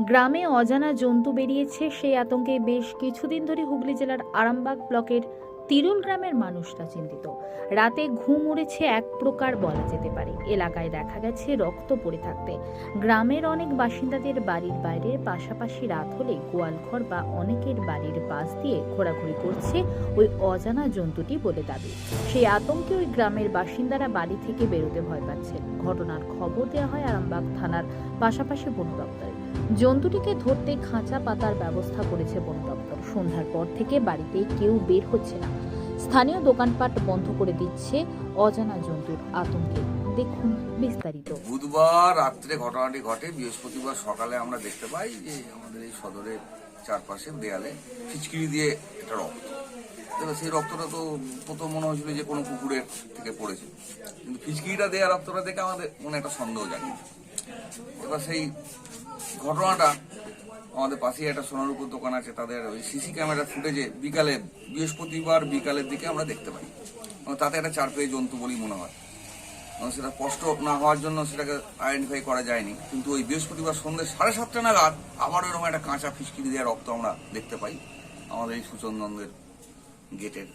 গ্রামে অজানা জন্তু বেরিয়েছে সেই আতঙ্কে বেশ কিছুদিন ধরে হুগলি জেলার আরামবাগ ব্লকের তিরুল গ্রামের মানুষরা চিন্তিত। রাতে ঘুম উড়েছে এক প্রকার বলা যেতে পারে। এলাকায় দেখা গেছে রক্ত পড়ে থাকতে। গ্রামের অনেক বাসিন্দাদের বাড়ির বাইরে, পাশাপাশি রাত হলে গোয়ালঘর বা অনেকের বাড়ির পাশ দিয়ে ঘোরাঘুরি করছে ওই অজানা জন্তুটি বলে দাবি। সেই আতঙ্কে ওই গ্রামের বাসিন্দারা বাড়ি থেকে বেরোতে ভয় পাচ্ছেন। ঘটনার খবর দেওয়া হয় আরামবাগ থানার পাশাপাশি বন দপ্তরে। জন্তুটিকে ধরতে খাঁচা পাতার ব্যবস্থা করেছে বন দপ্তর। সন্ধ্যার পর থেকে বাড়িতে কেউ বের হচ্ছে না। স্থানীয় দোকানপাট বন্ধ করে দিচ্ছে অজানা জন্তুর আতঙ্কে। দেখুন বিস্তারিত। বুধবার রাত্রে ঘটনাটি ঘটে। বৃহস্পতিবার সকালে আমরা দেখতে পাই যে আমাদের এই সদরের চারপাশে দেয়ালে ফিচকিরি দিয়ে একটা রক্ত। সেই রক্তটা তো প্রথম মনে হয়েছিল যে কোনো কুকুরের থেকে পড়েছে। কিন্তু ফিচকিরিটা দেওয়া রক্তটা দেখে আমাদের মনে একটা সন্দেহ জাগে এবার সেই ঘটনাটা আমাদের পাশেই একটা সোনারূপুর দোকান আছে, তাদের ওই সিসি ক্যামেরা ফুটেজে বিকালে, বৃহস্পতিবার বিকালের দিকে আমরা দেখতে পাই। এবং তাতে একটা চার পেয়ে জন্তু বলেই মনে হয়। এবং সেটা স্পষ্ট না হওয়ার জন্য সেটাকে আইডেন্টিফাই করা যায়নি। কিন্তু ওই বৃহস্পতিবার সন্ধ্যে সাড়ে সাতটা নাগাদ আবার ওইরকম একটা কাঁচা ফিসকিরি দেওয়া রক্ত আমরা দেখতে পাই আমাদের এই সুচন্দনদের গেটের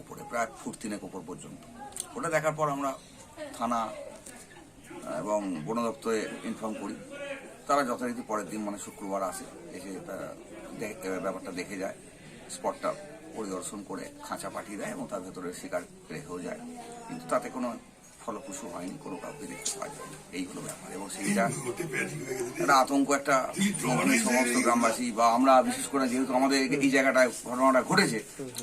উপরে প্রায় ফুট তিনেক ওপর পর্যন্ত। ওটা দেখার পর আমরা থানা এবং বন দপ্তরে ইনফর্ম করি। তারা যথারীতি পরের দিন মানে শুক্রবার আসে এসে ব্যাপারটা দেখে যায় স্পটটা পরিদর্শন করে খাঁচা পাঠিয়ে দেয় এবং তার ভেতরে শিকার রেখেও যায়। কিন্তু তাতে কোনো ফলপ্রসূ হয়নি কোনো কাউকে দেখতে পাওয়া যায়নি। এই হলো ব্যাপার। এবং সেইটা একটা আতঙ্ক একটা সমস্ত গ্রামবাসী বা আমরা বিশেষ করে যেহেতু আমাদের এই জায়গাটায় ঘটনাটা ঘটেছে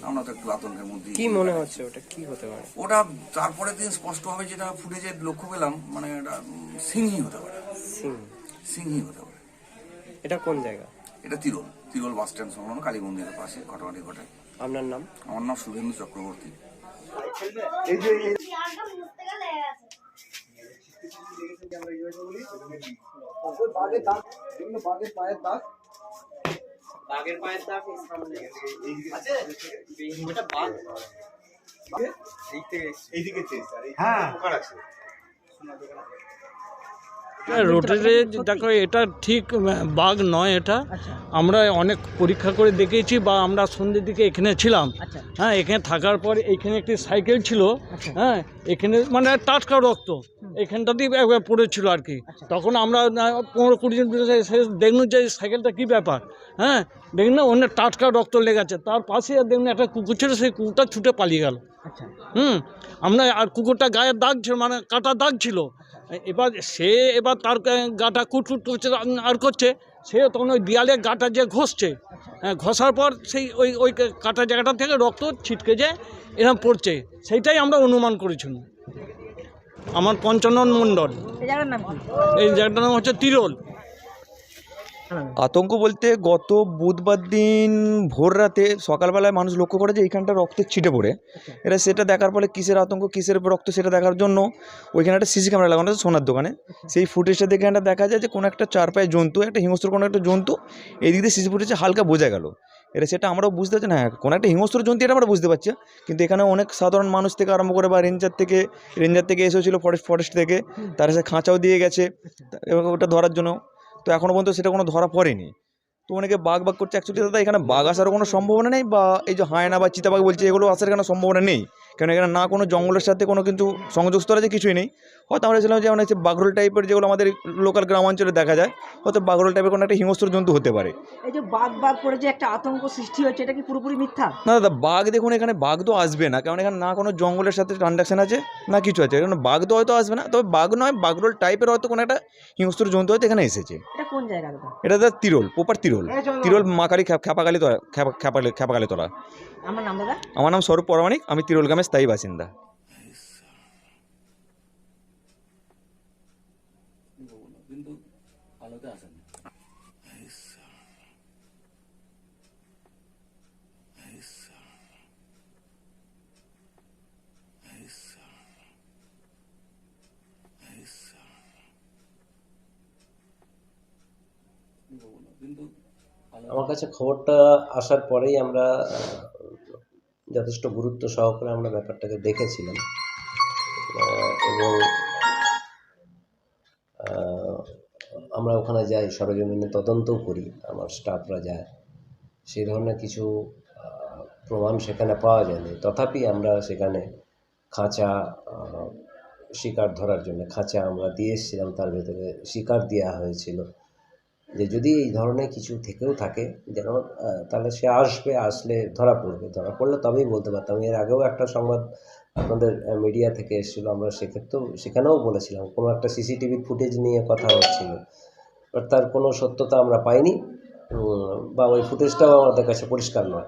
আমরা তো একটু আতঙ্কের মধ্যে কি মনে হচ্ছে ওটা? কি হতে পারে? ওটা তারপরের দিন স্পষ্টভাবে যেটা ফুটেজে লক্ষ্য পেলাম মানে এটা সিংহী হতে পারে। সিংহী হতে পারে এটা কোন জায়গা? এটা তিরোল। তিরোল বাস স্ট্যান্ড সংলগ্ন কালী মন্দিরের পাশে ঘটনাটি ঘটে। আপনার নাম? আমার নাম শুভেন্দু চক্রবর্তী। বাঘের পায়ের দাগ এই সামনে। আছে? ওটা বাঘ। এইদিকে চেয়ে হ্যাঁ। আছে। রোটারে দেখো এটা ঠিক বাঘ নয় এটা। আমরা অনেক পরীক্ষা করে দেখেছি বা আমরা সন্ধ্যের দিকে এখানে ছিলাম। হ্যাঁ এখানে থাকার পর এখানে একটি সাইকেল ছিল। হ্যাঁ এখানে মানে টাটকা রক্ত। এখানটাতেই একবার পড়েছিল আর কি। তখন আমরা পনেরো কুড়ি জন দেখলাম যে সাইকেলটা কী ব্যাপার। হ্যাঁ দেখুন না অনেক টাটকা রক্ত লেগেছে তার পাশে দেখুন একটা কুকুর ছিল সেই কুকুরটা ছুটে পালিয়ে গেল। হুম আমরা আর কুকুরটা গায়ে দাগ ছিল মানে কাটা দাগ ছিল। এবার সে এবার তার গাটা কুটকুট করছে আর করছে সে তখন ওই দেয়ালে গাটা যে ঘষছে হ্যাঁ, ঘষার পর সেই ওই ওই কাটা জায়গাটা থেকে রক্ত ছিটকে যে এরকম পড়ছে সেইটাই আমরা অনুমান করেছিলাম আমার পঞ্চানন মণ্ডল। এই জায়গাটার নাম হচ্ছে তিরোল। আতঙ্ক বলতে গত বুধবার দিন ভোর রাতে সকালবেলায় মানুষ লক্ষ্য করে যে এইখানটা রক্তের ছিটে পড়ে। এরা সেটা দেখার ফলে কিসের আতঙ্ক কিসের রক্ত সেটা দেখার জন্য ওইখানে একটা সিসি ক্যামেরা লাগানো আছে সোনার দোকানে। সেই ফুটেজটা দেখে একটা দেখা যায় যে কোনো একটা চার পায়ে জন্তু একটা হিংস্র কোনো একটা জন্তু এই দিক দিয়ে সিসি ফুটেজে হালকা বোঝা গেল। এটা সেটা আমরাও বুঝতে পারছি না হ্যাঁ কোনো একটা হিংস্র জন্তু এটা আমরা বুঝতে পারছি কিন্তু এখানে অনেক সাধারণ মানুষ থেকে আরম্ভ করে বা রেঞ্জার থেকে রেঞ্জার থেকে এসেছিল ফরেস্ট ফরেস্ট থেকে তারা সে খাঁচাও দিয়ে গেছে এবং ওটা ধরার জন্য। তো এখনও পর্যন্ত সেটা কোনো ধরা পড়েনি। তো অনেকে বাঘ বাঘ করছে অ্যাকচুয়ালি দাদা, এখানে বাঘ আসার কোনো সম্ভাবনা নেই? বা এই যে হায়না বা চিতাবাঘ বলছে, এগুলো আসার কোনো সম্ভাবনা নেই? কেন এখানে না কোনো জঙ্গলের সাথে কোনো কিন্তু সংযোগ স্তরে যে কিছুই নেই। হয়তো আমরা ছিলাম যে মানে হচ্ছে বাঘরোল টাইপের যেগুলো আমাদের লোকাল গ্রামাঞ্চলে দেখা যায় হয়তো বাঘরোল টাইপের কোনো একটা হিংস্র জন্তু হতে পারে। এই যে বাঘ বাঘ করে যে একটা আতঙ্ক সৃষ্টি হচ্ছে এটা কি পুরোপুরি মিথ্যা? না দাদা বাঘ দেখুন এখানে বাঘ তো আসবে না কারণ এখানে না কোনো জঙ্গলের সাথে ট্রানজাকশন আছে না কিছু আছে। এখানে বাঘ তো হয়তো আসবে না তবে বাঘ নয় বাঘরোল টাইপের হয়তো কোনো একটা হিংস্র জন্তু হয়তো এখানে এসেছে। এটা কোন জায়গা এটা দাদা তিরোল প্রপার তিরোল। তিরোল মাকালি খ্যাপাকালি তোরা খ্যাপাকালি খ্যাপাকালি তোরা আমার নাম দাদা? আমার নাম স্বরূপ পরামানিক আমি তিরোল গ্রামের স্থায়ী বাসিন্দা। আলোতে আসেন আমার কাছে খবরটা আসার পরেই আমরা যথেষ্ট গুরুত্ব সহকারে আমরা ব্যাপারটাকে দেখেছিলাম। এবং আমরা ওখানে যাই, সরজমিনে তদন্তও করি, আমার স্টাফরা যায়। সেই ধরনের কিছু প্রমাণ সেখানে পাওয়া যায়নি। তথাপি আমরা সেখানে খাঁচা শিকার ধরার জন্য, খাঁচা আমরা দিয়ে এসেছিলাম, তার ভেতরে শিকার দেওয়া হয়েছিল। যে যদি এই ধরনের কিছু থেকেও থাকে, যেন তাহলে সে আসবে, আসলে ধরা পড়বে। ধরা পড়লে তবেই বলতে পারতাম। এর আগেও একটা সংবাদ আপনাদের মিডিয়া থেকে এসেছিল, আমরা সেক্ষেত্রেও, সেখানেও বলেছিলাম, কোনো একটা সিসিটিভি ফুটেজ নিয়ে কথা হচ্ছিল। বাট তার কোনো সত্যতা আমরা পাইনি বা ওই ফুটেজটাও আমাদের কাছে পরিষ্কার নয়।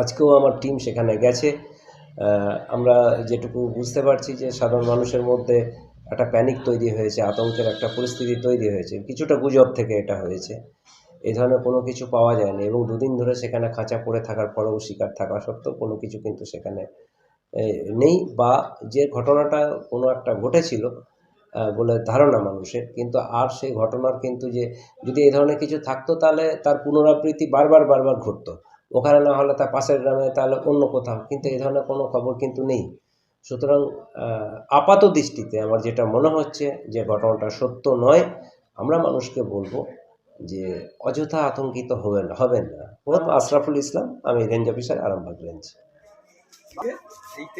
আজকেও আমার টিম সেখানে গেছে। আমরা যেটুকু বুঝতে পারছি যে সাধারণ মানুষের মধ্যে একটা প্যানিক তৈরি হয়েছে, আতঙ্কের একটা পরিস্থিতি তৈরি হয়েছে। কিছুটা গুজব থেকে এটা হয়েছে। এই ধরনের কোনো কিছু পাওয়া যায়নি এবং দুদিন ধরে সেখানে খাঁচা পড়ে থাকার পরেও শিকার থাকা সত্ত্বেও কোনো কিছু কিন্তু সেখানে নেই বা যে ঘটনাটা কোনো একটা ঘটেছিল বলে ধারণা মানুষের, কিন্তু আর সেই ঘটনার কিন্তু যে যদি এই ধরনের কিছু থাকতো তাহলে তার পুনরাবৃত্তি বারবার বারবার ঘটতো। ওখানে না হলে তার পাশের গ্রামে তাহলে অন্য কোথাও, কিন্তু এই ধরনের কোনো খবর কিন্তু নেই। সুতরাং আপাত দৃষ্টিতে আমার যেটা মনে হচ্ছে যে ঘটনাটা সত্য নয়, আমরা মানুষকে বলব যে অযথা আতঙ্কিত হবেন হবেন না। আশরাফুল ইসলাম, আমি রেঞ্জ অফিসার আরামবাগ রেঞ্জ। এই থেকে